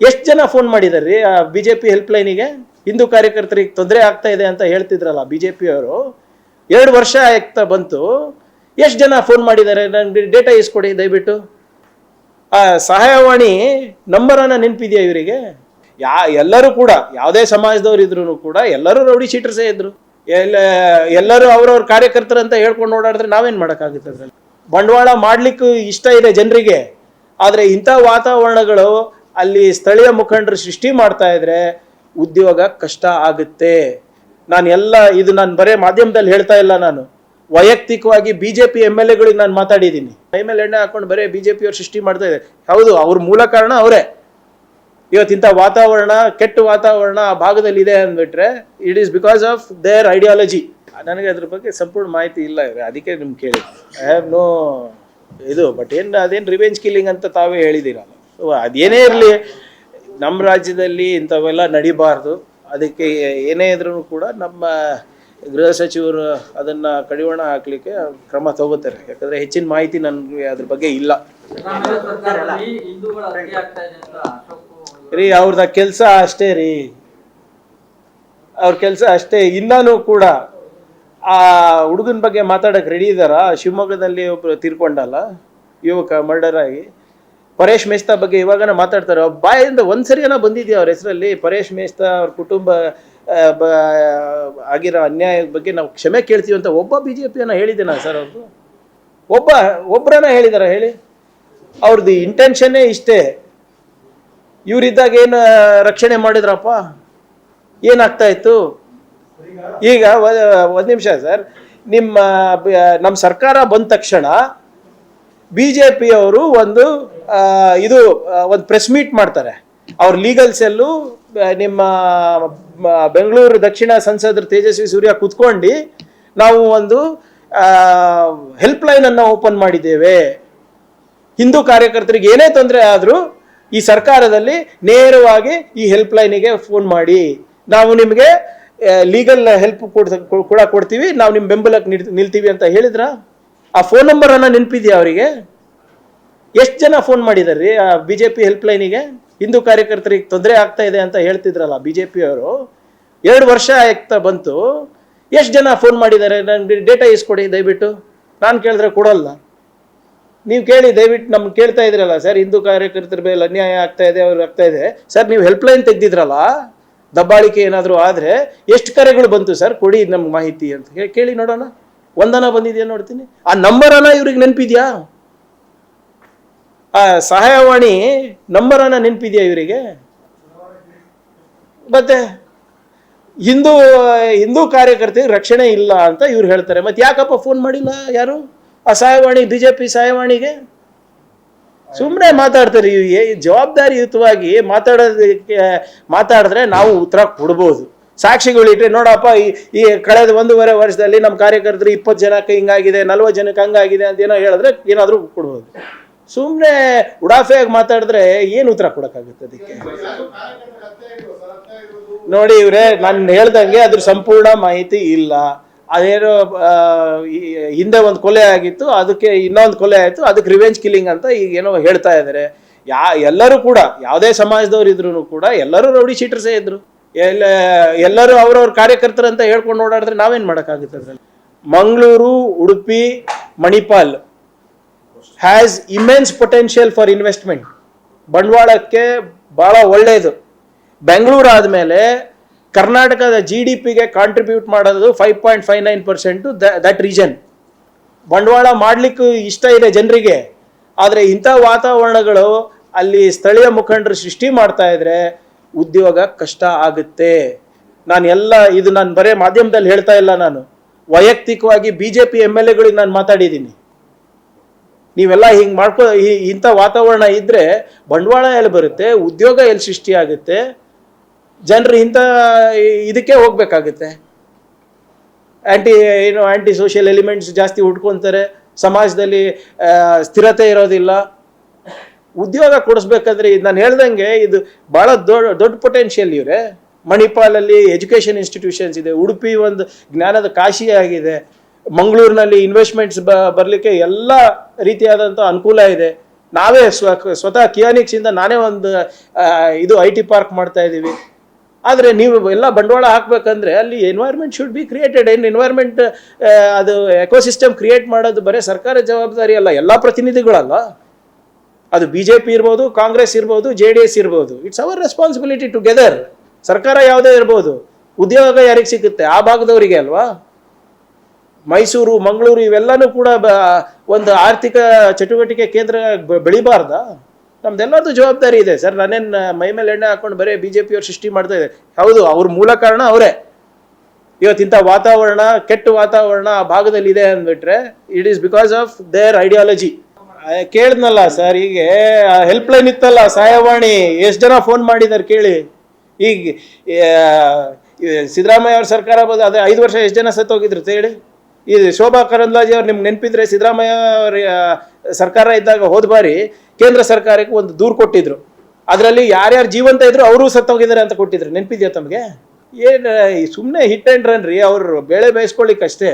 ಎಷ್ಟು ಜನ ಫೋನ್ ಮಾಡಿದಾರ್ರಿ? ಆ ಬಿ ಜೆ ಪಿ ಹೆಲ್ಪ್ಲೈನಿಗೆ ಹಿಂದೂ ಕಾರ್ಯಕರ್ತರಿಗೆ ತೊಂದರೆ ಆಗ್ತಾ ಇದೆ ಅಂತ ಹೇಳ್ತಿದ್ರಲ್ಲ ಬಿ ಜೆ ಪಿಯವರು ಎರಡು ವರ್ಷ ಆಗ್ತಾ ಬಂತು. ಎಷ್ಟು ಜನ ಫೋನ್ ಮಾಡಿದ್ದಾರೆ ನನಗೆ ಡೇಟಾ ಇಸ್ಕೊಡಿ ದಯವಿಟ್ಟು. ಆ, ಸಹಾಯವಾಣಿ ನಂಬರನ್ನು ನೆನಪಿದೆಯಾ ಇವರಿಗೆ? ಯಾ, ಎಲ್ಲರೂ ಕೂಡ, ಯಾವುದೇ ಸಮಾಜದವ್ರು ಇದ್ರು ಕೂಡ ಎಲ್ಲರೂ ರೌಡಿ ಶೀಟರ್ಸೇ ಇದ್ರು. ಎಲ್ಲ, ಎಲ್ಲರೂ ಅವ್ರವ್ರ ಕಾರ್ಯಕರ್ತರು ಅಂತ ಹೇಳ್ಕೊಂಡು ಓಡಾಡಿದ್ರೆ ನಾವೇನು ಮಾಡೋಕ್ಕಾಗುತ್ತೆ ಅದರಲ್ಲಿ? ಬಂಡವಾಳ ಮಾಡಲಿಕ್ಕೂ ಇಷ್ಟ ಇದೆ ಜನರಿಗೆ. ಆದರೆ ಇಂಥ ವಾತಾವರಣಗಳು ಅಲ್ಲಿ ಸ್ಥಳೀಯ ಮುಖಂಡರು ಸೃಷ್ಟಿ ಮಾಡ್ತಾ ಇದ್ರೆ ಉದ್ಯೋಗ ಕಷ್ಟ ಆಗುತ್ತೆ. ನಾನು ಎಲ್ಲ ಇದು ನಾನು ಬರೇ ಮಾಧ್ಯಮದಲ್ಲಿ ಹೇಳ್ತಾ ಇಲ್ಲ ನಾನು. ವೈಯಕ್ತಿಕವಾಗಿ B J P M L ಎಗಳಿಗೆ ನಾನು ಮಾತಾಡಿದ್ದೀನಿ. ಕೈ ಮೇಲೆ ಎಣ್ಣೆ ಹಾಕೊಂಡು ಬರೀ ಬಿ ಜೆ ಪಿಯವ್ರು ಸೃಷ್ಟಿ ಮಾಡ್ತಾ ಇದ್ದಾರೆ. ಹೌದು, ಅವ್ರ ಮೂಲ ಕಾರಣ ಅವರೇ. ಇವತ್ತಿಂಥ ವಾತಾವರಣ, ಕೆಟ್ಟ ವಾತಾವರಣ ಆ ಭಾಗದಲ್ಲಿ ಇದೆ ಅಂದ್ಬಿಟ್ರೆ it is because of their ideology ನನಗೆ ಅದ್ರ ಬಗ್ಗೆ ಸಂಪೂರ್ಣ ಮಾಹಿತಿ ಇಲ್ಲ ಅದಕ್ಕೆ ನಿಮ್ಗೆ ಕೇಳಿ ಐ ಹ್ಯಾವ್ ನೋ ಇದು ಬಟ್ ಏನು, ಅದೇನು ರಿವೆಂಜ್ ಕಿಲ್ಲಿಂಗ್ ಅಂತ ತಾವೇ ಹೇಳಿದ್ದೀರಲ್ಲ. ಅದೇನೇ ಇರಲಿ ನಮ್ಮ ರಾಜ್ಯದಲ್ಲಿ ಇಂಥವೆಲ್ಲ ನಡಿಬಾರ್ದು. ಅದಕ್ಕೆ ಏನೇ ಇದ್ರೂ ಕೂಡ ನಮ್ಮ ಗೃಹ ಸಚಿವರು ಅದನ್ನು ಕಡಿವಾಣ ಹಾಕ್ಲಿಕ್ಕೆ ಕ್ರಮ ತಗೋತಾರೆ. ಯಾಕಂದರೆ ಹೆಚ್ಚಿನ ಮಾಹಿತಿ ನನಗೆ ಅದ್ರ ಬಗ್ಗೆ ಇಲ್ಲ. ರೀ ಅವ್ರದ ಕೆಲಸ ಅಷ್ಟೇ ರೀ. ಅವ್ರ ಕೆಲಸ ಅಷ್ಟೇ. ಇನ್ನೂ ಕೂಡ ಆ ಹುಡುಗನ ಬಗ್ಗೆ ಮಾತಾಡಕ್ಕೆ ರೆಡಿ ಇದ್ದಾರಾ? ಶಿವಮೊಗ್ಗದಲ್ಲಿ ಒಬ್ರು ತೀರ್ಕೊಂಡಲ್ಲ ಯುವಕ ಮರ್ಡರ್ ಆಗಿ. ಪರೇಶ್ ಮೇಸ್ತಾ ಬಗ್ಗೆ ಇವಾಗ ಮಾತಾಡ್ತಾರೆ. ಬಾಯಿಂದ ಒಂದ್ಸರಿಯನ ಬಂದಿದೆಯಾ ಅವ್ರ ಹೆಸರಲ್ಲಿ? ಪರೇಶ್ ಮೇಸ್ತಾ ಅವ್ರ ಕುಟುಂಬ ಆಗಿರೋ ಅನ್ಯಾಯದ ಬಗ್ಗೆ ನಾವು ಕ್ಷಮೆ ಕೇಳ್ತೀವಿ ಅಂತ ಒಬ್ಬ ಬಿ ಜೆ ಪಿಯನ್ನ ಹೇಳಿದ್ದೇನ ಸರ್ ಅವ್ರದ್ದು ಒಬ್ಬ ಒಬ್ಬರನ್ನ ಹೇಳಿದಾರ ಹೇಳಿ? ಅವ್ರದ್ದು ಇಂಟೆನ್ಷನ್ನೇ ಇಷ್ಟೇ. ಇವರಿದ್ದಾಗ ಏನು ರಕ್ಷಣೆ ಮಾಡಿದ್ರಪ್ಪ? ಏನಾಗ್ತಾ ಇತ್ತು? ಈಗ ಒಂದು ನಿಮಿಷ ಸರ್. ನಿಮ್ಮ ನಮ್ಮ ಸರ್ಕಾರ ಬಂದ ತಕ್ಷಣ ಬಿ ಜೆ ಪಿಯವರು ಒಂದು ಇದು ಒಂದು ಪ್ರೆಸ್ ಮೀಟ್ ಮಾಡ್ತಾರೆ. ಅವ್ರ ಲೀಗಲ್ ಸೆಲ್ಲು ನಿಮ್ಮ ಬೆಂಗಳೂರು ದಕ್ಷಿಣ ಸಂಸದರು ತೇಜಸ್ವಿ ಸೂರ್ಯ ಕುತ್ಕೊಂಡು ನಾವು ಒಂದು ಹೆಲ್ಪ್ ಲೈನ್ ಅನ್ನು ಓಪನ್ ಮಾಡಿದ್ದೇವೆ. ಹಿಂದೂ ಕಾರ್ಯಕರ್ತರಿಗೆ ಏನೇ ತೊಂದರೆ ಆದರೂ ಈ ಸರ್ಕಾರದಲ್ಲಿ ನೇರವಾಗಿ ಈ ಹೆಲ್ಪ್ ಲೈನಿಗೆ ಫೋನ್ ಮಾಡಿ. ನಾವು ನಿಮಗೆ ಲೀಗಲ್ ಹೆಲ್ಪ್ ಕೂಡ ಕೊಡ್ತೀವಿ. ನಾವು ನಿಮ್ಮ ಬೆಂಬಲಕ್ಕೆ ನಿಲ್, ನಿಲ್ತೀವಿ ಅಂತ ಹೇಳಿದ್ರ? ಆ ಫೋನ್ ನಂಬರ್ ನಂಬರನ್ನು ನೆನಪಿದೆಯಾ ಅವರಿಗೆ? ಎಷ್ಟು ಜನ ಫೋನ್ ಮಾಡಿದಾರ್ರಿ ಆ ಬಿ ಜೆ ಪಿ ಹೆಲ್ಪ್ ಲೈನಿಗೆ ಹಿಂದೂ ಕಾರ್ಯಕರ್ತರಿಗೆ ತೊಂದರೆ ಆಗ್ತಾ ಇದೆ ಅಂತ ಹೇಳ್ತಿದ್ರಲ್ಲ ಬಿ ಜೆ ಪಿಯವರು ಎರಡು ವರ್ಷ ಆಗ್ತಾ ಬಂತು. ಎಷ್ಟು ಜನ ಫೋನ್ ಮಾಡಿದ್ದಾರೆ ನನಗೆ ಡೇಟಾ ಇಸ್ಕೊಡಿ ದಯವಿಟ್ಟು. ನಾನು ಕೇಳಿದ್ರೆ ಕೊಡಲ್ಲ. ನೀವು ಕೇಳಿ, ದಯವಿಟ್ಟು ನಮ್ಗೆ ಕೇಳ್ತಾ ಇದ್ರಲ್ಲ ಸರ್ ಹಿಂದೂ ಕಾರ್ಯಕರ್ತರ ಮೇಲೆ ಅನ್ಯಾಯ ಆಗ್ತಾ ಇದೆ, ಅವ್ರು ಆಗ್ತಾ ಇದೆ. ಸರ್ ನೀವು ಹೆಲ್ಪ್ಲೈನ್ ತೆಗ್ದಿದ್ರಲ್ಲ, ದಬ್ಬಾಳಿಕೆ ಏನಾದರೂ ಆದರೆ ಎಷ್ಟು ಕರೆಗಳು ಬಂತು ಸರ್ ಕೊಡಿ ನಮ್ಗೆ ಮಾಹಿತಿ ಅಂತ. ಕೇಳಿ ನೋಡೋಣ. ಒಂದನ ಬಂದಿದೆಯಾ ನೋಡ್ತೀನಿ. ಆ ನಂಬರನ್ನ ಇವ್ರಿಗೆ ನೆನಪಿದ್ಯಾ? ಆ ಸಹಾಯವಾಣಿ ನಂಬರನ್ನ ನೆನಪಿದ್ಯಾ ಇವರಿಗೆ? ಮತ್ತೆ ಹಿಂದೂ ಹಿಂದೂ ಕಾರ್ಯಕರ್ತರಿಗೆ ರಕ್ಷಣೆ ಇಲ್ಲ ಅಂತ ಇವ್ರು ಹೇಳ್ತಾರೆ. ಮತ್ತೆ ಯಾಕಪ್ಪ ಫೋನ್ ಮಾಡಿಲ್ಲ ಯಾರು? ಆ ಸಹಾಯವಾಣಿ ಬಿ ಜೆ ಪಿ ಸಹಾಯವಾಣಿಗೆ? ಸುಮ್ಮನೆ ಮಾತಾಡ್ತಾರೆ. ಜವಾಬ್ದಾರಿಯುತವಾಗಿ ಮಾತಾಡೋದಕ್ಕೆ ಮಾತಾಡಿದ್ರೆ ನಾವು ಉತ್ತರ ಕೊಡ್ಬೋದು. ಸಾಕ್ಷಿಗಳು ಇಟ್ಟರೆ ನೋಡಪ್ಪ, ಈ ಈ ಕಳೆದ ಒಂದೂವರೆ ವರ್ಷದಲ್ಲಿ ನಮ್ಮ ಕಾರ್ಯಕರ್ತರು ಇಪ್ಪತ್ತು ಜನಕ್ಕೆ ಹಿಂಗಾಗಿದೆ, ನಲ್ವತ್ತು ಜನಕ್ಕೆ ಹಂಗಾಗಿದೆ ಅಂತ ಏನೋ ಹೇಳಿದ್ರೆ ಏನಾದರೂ ಕೊಡ್ಬೋದು. ಸುಮ್ಮನೆ ಉಡಾಫೆಯಾಗಿ ಮಾತಾಡಿದ್ರೆ ಏನು ಉತ್ತರ ಕೊಡೋಕ್ಕಾಗುತ್ತೆ ಅದಕ್ಕೆ? ನೋಡಿ ಇವ್ರೆ, ನಾನು ಹೇಳ್ದಂಗೆ ಅದ್ರ ಸಂಪೂರ್ಣ ಮಾಹಿತಿ ಇಲ್ಲ. ಅದೇನೋ ಹಿಂದೆ ಒಂದು ಕೊಲೆ ಆಗಿತ್ತು, ಅದಕ್ಕೆ ಇನ್ನೊಂದು ಕೊಲೆ ಆಯಿತು, ಅದಕ್ಕೆ ರಿವೆಂಜ್ ಕಿಲ್ಲಿಂಗ್ ಅಂತ ಈಗ ಏನೋ ಹೇಳ್ತಾ ಇದ್ದಾರೆ ಯಾ, ಎಲ್ಲರೂ ಕೂಡ, ಯಾವುದೇ ಸಮಾಜದವ್ರು ಇದ್ರು ಕೂಡ ಎಲ್ಲರೂ ರೌಡಿ ಶೀಟರ್ಸೇ ಇದ್ರು. ಎಲ್ಲ, ಎಲ್ಲರೂ ಅವ್ರವ್ರ ಕಾರ್ಯಕರ್ತರು ಅಂತ ಹೇಳ್ಕೊಂಡು ಓಡಾಡಿದ್ರೆ ನಾವೇನು ಮಾಡೋಕ್ಕಾಗುತ್ತೆ ಅದರಲ್ಲಿ? Mangaluru, Udupi, Manipal has immense potential for investment ಬಂಡವಾಳಕ್ಕೆ ಭಾಳ ಒಳ್ಳೆಯದು ಬೆಂಗಳೂರು ಆದಮೇಲೆ ಕರ್ನಾಟಕದ ಜಿ ಡಿ ಪಿಗೆ ಕಾಂಟ್ರಿಬ್ಯೂಟ್ ಮಾಡೋದು five point five nine percent that region ಬಂಡವಾಳ ಮಾಡಲಿಕ್ಕೂ ಇಷ್ಟ ಇದೆ ಜನರಿಗೆ. ಆದರೆ ಇಂಥ ವಾತಾವರಣಗಳು ಅಲ್ಲಿ ಸ್ಥಳೀಯ ಮುಖಂಡರು ಸೃಷ್ಟಿ ಮಾಡ್ತಾ ಇದ್ರೆ ಉದ್ಯೋಗ ಕಷ್ಟ ಆಗುತ್ತೆ. ನಾನು ಎಲ್ಲ ಇದು ನಾನು ಬರೇ ಮಾಧ್ಯಮದಲ್ಲಿ ಹೇಳ್ತಾ ಇಲ್ಲ ನಾನು. ವೈಯಕ್ತಿಕವಾಗಿ B J P M L ಎಗಳಿಗೆ ನಾನು ಮಾತಾಡಿದ್ದೀನಿ. ನೀವೆಲ್ಲ ಹಿಂಗೆ ಮಾಡ್ಕೊ ಇಂಥ ವಾತಾವರಣ ಇದ್ದರೆ ಬಂಡವಾಳ ಎಲ್ಲಿ ಬರುತ್ತೆ, ಉದ್ಯೋಗ ಎಲ್ಲಿ ಸೃಷ್ಟಿ ಆಗುತ್ತೆ ಜನರು ಇಂಥ ಇದಕ್ಕೆ ಹೋಗ್ಬೇಕಾಗುತ್ತೆ. ಆ್ಯಂಟಿ ಏನು ಆ್ಯಂಟಿ ಸೋಷಿಯಲ್ ಎಲಿಮೆಂಟ್ಸ್ ಜಾಸ್ತಿ ಹುಡ್ಕೊತಾರೆ, ಸಮಾಜದಲ್ಲಿ ಸ್ಥಿರತೆ ಇರೋದಿಲ್ಲ. ಉದ್ಯೋಗ ಕೊಡಿಸ್ಬೇಕಾದ್ರೆ ನಾನು ಹೇಳ್ದಂಗೆ ಇದು ಭಾಳ ದೊಡ್ಡ ದೊಡ್ಡ ಪೊಟೆನ್ಷಿಯಲ್ ಇವರೇ. ಮಣಿಪಾಲಲ್ಲಿ ಎಜುಕೇಷನ್ ಇನ್ಸ್ಟಿಟ್ಯೂಷನ್ಸ್ ಇದೆ, ಉಡುಪಿ ಒಂದು ಜ್ಞಾನದ ಕಾಶಿ ಆಗಿದೆ, ಮಂಗಳೂರಿನಲ್ಲಿ ಇನ್ವೆಸ್ಟ್ಮೆಂಟ್ಸ್ ಬ, ಬರಲಿಕ್ಕೆ ಎಲ್ಲ ರೀತಿಯಾದಂಥ ಅನುಕೂಲ ಇದೆ. ನಾವೇ ಸ್ವ, ಸ್ವತಃ ಕಿಯಾನಿಕ್ಸಿಂದ ನಾನೇ ಒಂದು ಇದು ಐ ಟಿ ಪಾರ್ಕ್ ಮಾಡ್ತಾ ಇದ್ದೀವಿ. ಆದರೆ ನೀವು ಎಲ್ಲ ಬಂಡವಾಳ ಹಾಕಬೇಕಂದ್ರೆ ಅಲ್ಲಿ ಎನ್ವೈರ್ಮೆಂಟ್ ಶುಡ್ ಬಿ ಕ್ರಿಯೇಟೆಡ್ ಏನು ಎನ್ವೈರ್ಮೆಂಟ್ ಅದು ಎಕೋಸಿಸ್ಟಮ್ ಕ್ರಿಯೇಟ್ ಮಾಡೋದು ಬರೀ ಸರ್ಕಾರ ಜವಾಬ್ದಾರಿ ಅಲ್ಲ, ಎಲ್ಲ ಪ್ರತಿನಿಧಿಗಳಲ್ಲ. ಅದು ಬಿ ಜೆ ಪಿ ಇರ್ಬೋದು, ಕಾಂಗ್ರೆಸ್ ಇರ್ಬೋದು, ಜೆ ಡಿ ಎಸ್ ಇರ್ಬೋದು. ಇಟ್ಸ್ ಅವರ್ ರೆಸ್ಪಾನ್ಸಿಬಿಲಿಟಿ ಟುಗೆದರ್ ಸರ್ಕಾರ ಯಾವುದೇ ಇರ್ಬೋದು. ಉದ್ಯೋಗ ಯಾರಿಗೆ ಸಿಗುತ್ತೆ? ಆ ಭಾಗದವರಿಗೆ ಅಲ್ವಾ? ಮೈಸೂರು, ಮಂಗಳೂರು ಇವೆಲ್ಲನೂ ಕೂಡ ಒಂದು ಆರ್ಥಿಕ ಚಟುವಟಿಕೆ ಕೇಂದ್ರ ಬೆಳಿಬಾರ್ದ? ನಮ್ದೆಲ್ಲರದು ಜವಾಬ್ದಾರಿ ಇದೆ. ಸರ್, ನಾನೇನು ಮೈ ಮೇಲೆ ಎಣ್ಣೆ ಹಾಕೊಂಡು ಬರೀ ಬಿ ಜೆ ಪಿಯವ್ರು ಸೃಷ್ಟಿ ಮಾಡ್ತಾ ಇದೆ ಹೌದು, ಅವ್ರ ಮೂಲ ಕಾರಣ ಅವರೇ. ಇವತ್ತಿಂತ ವಾತಾವರಣ, ಕೆಟ್ಟ ವಾತಾವರಣ ಆ ಭಾಗದಲ್ಲಿ ಇದೆ ಅಂದ್ಬಿಟ್ರೆ it is because of their ideology ಕೇಳಿದ್ನಲ್ಲ sir ಈಗ ಹೆಲ್ಪ್ ಲೈನ್ ಇತ್ತಲ್ಲ ಸಹಾಯವಾಣಿ ಎಷ್ಟು ಜನ ಫೋನ್ ಮಾಡಿದ್ದಾರೆ ಕೇಳಿ. ಈಗ ಸಿದ್ದರಾಮಯ್ಯ ಅವ್ರ ಸರ್ಕಾರ ಬಂದು, ಅದೇ ಐದು ವರ್ಷ ಎಷ್ಟು ಜನ ಸತ್ತೋಗಿದ್ರು ಹೇಳಿ? ಈ ಶೋಭಾ ಕರಂದ್ಲಾಜಿ ಅವ್ರು ನಿಮ್ಗೆ ನೆನಪಿದ್ರೆ ಸಿದ್ದರಾಮಯ್ಯ ಅವ್ರ ಸರ್ಕಾರ ಇದ್ದಾಗ ಹೋದ ಬಾರಿ ಕೇಂದ್ರ ಸರ್ಕಾರಕ್ಕೆ ಒಂದು ದೂರು ಕೊಟ್ಟಿದ್ರು. ಅದರಲ್ಲಿ ಯಾರ್ಯಾರು ಜೀವಂತ ಇದ್ರು ಅವರು ಸತ್ತೋಗಿದ್ದಾರೆ ಅಂತ ಕೊಟ್ಟಿದ್ರು. ನೆನಪಿದ್ಯಾ ತಮಗೆ? ಏನು ಸುಮ್ಮನೆ ಹಿಟ್ ಆ್ಯಂಡ್ ರನ್ ರೀ, ಅವರು ಬೇಳೆ ಬೇಯಿಸ್ಕೊಳ್ಳಿಕ್ಕೆ ಅಷ್ಟೇ